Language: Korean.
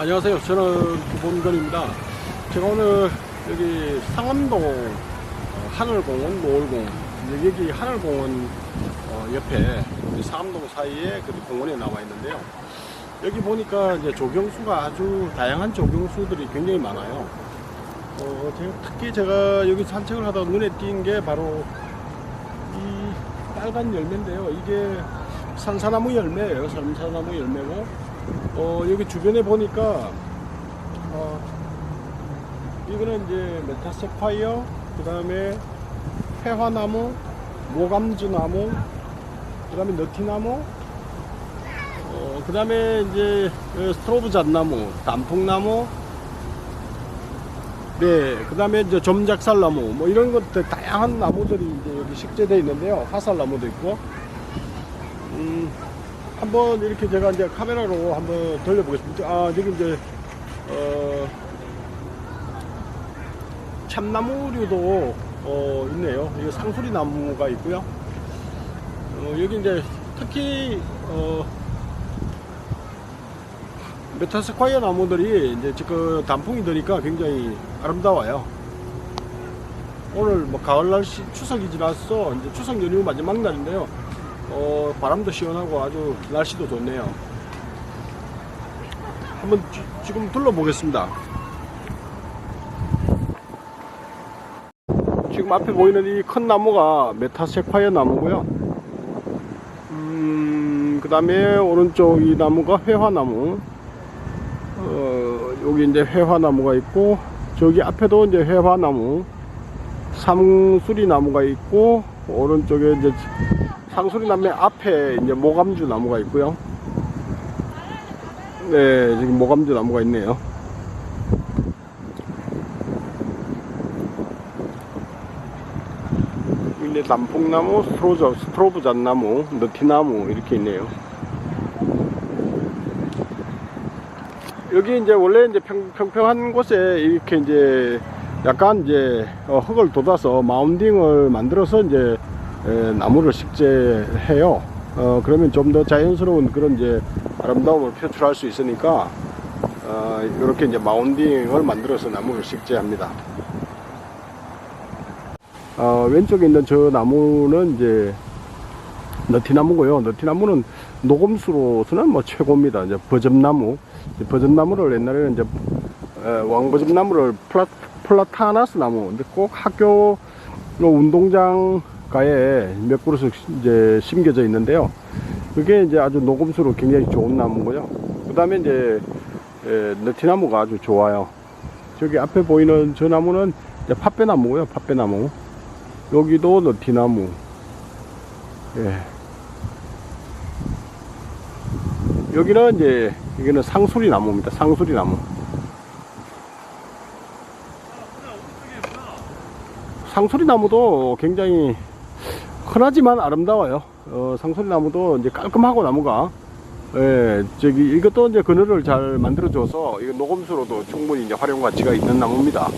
안녕하세요. 저는 구본건입니다. 제가 오늘 여기 상암동 어, 하늘공원, 노을공 여기 하늘공원 어, 옆에 상암동 사이에 그 공원에 나와 있는데요. 여기 보니까 이제 조경수가 아주 다양한 조경수들이 굉장히 많아요. 어, 제가 특히 제가 여기 산책을 하다 눈에 띈 게 바로 이 빨간 열매인데요. 이게 산사나무 열매예요. 산사나무 열매고 어, 여기 주변에 보니까 어, 이거는 이제 메타세콰이어 그 다음에 회화나무 모감주나무 그 다음에 너티나무 어, 그 다음에 이제 어, 스트로브 잣나무 단풍나무 네, 그 다음에 이제 점작살나무, 뭐 이런 것들, 다양한 나무들이 이제 여기 식재되어 있는데요. 화살나무도 있고. 음, 한번 이렇게 제가 이제 카메라로 한번 돌려보겠습니다. 아, 여기 이제, 어, 참나무류도, 어, 있네요. 이게 상수리 나무가 있고요. 어, 여기 이제 특히, 어, 메타스콰이어 나무들이 이제 지금 단풍이 드니까 굉장히 아름다워요. 오늘 뭐 가을 날씨 추석이 지나서 이제 추석 연휴 마지막 날인데요. 어, 바람도 시원하고 아주 날씨도 좋네요. 한번 지, 지금 둘러보겠습니다. 지금 앞에 보이는 이 큰 나무가 메타세콰이어 나무고요. 음, 그 다음에 오른쪽 이 나무가 회화나무. 어, 여기 이제 회화나무가 있고, 저기 앞에도 이제 회화나무, 상수리 나무가 있고, 오른쪽에 이제 상수리 나무 앞에 이제 모감주 나무가 있고요. 네, 지금 모감주 나무가 있네요. 이제 단풍나무, 스트로브, 스트로브 잣나무, 너티나무 이렇게 있네요. 여기 이제 원래 이제 평, 평평한 곳에 이렇게 이제 약간 이제 어, 흙을 돋아서 마운딩을 만들어서 이제 에, 나무를 식재해요. 어, 그러면 좀 더 자연스러운 그런 이제 아름다움을 표출할 수 있으니까 어, 이렇게 이제 마운딩을 만들어서 나무를 식재합니다. 어, 왼쪽에 있는 저 나무는 이제 너티나무고요. 너티나무는 녹음수로서는 뭐 최고입니다. 이제 버점나무, 이 버점나무를 옛날에는 이제 에, 왕버점나무를 플라, 플라타나스 나무, 근데 꼭 학교 뭐 운동장 가에 몇 그루씩 이제 심겨져 있는데요. 그게 이제 아주 녹음수로 굉장히 좋은 나무고요. 그 다음에 이제 에, 너티나무가 아주 좋아요. 저기 앞에 보이는 저 나무는 이제 팥배나무고요. 팥배나무. 여기도 너티나무. 예. 여기는 이제 여기는 상수리 나무입니다. 상수리 나무. 상수리 나무도 굉장히 흔하지만 아름다워요. 어, 상수리 나무도 이제 깔끔하고 나무가 예, 저기 이것도 이제 그늘을 잘 만들어줘서 이거 녹음수로도 충분히 이제 활용 가치가 있는 나무입니다.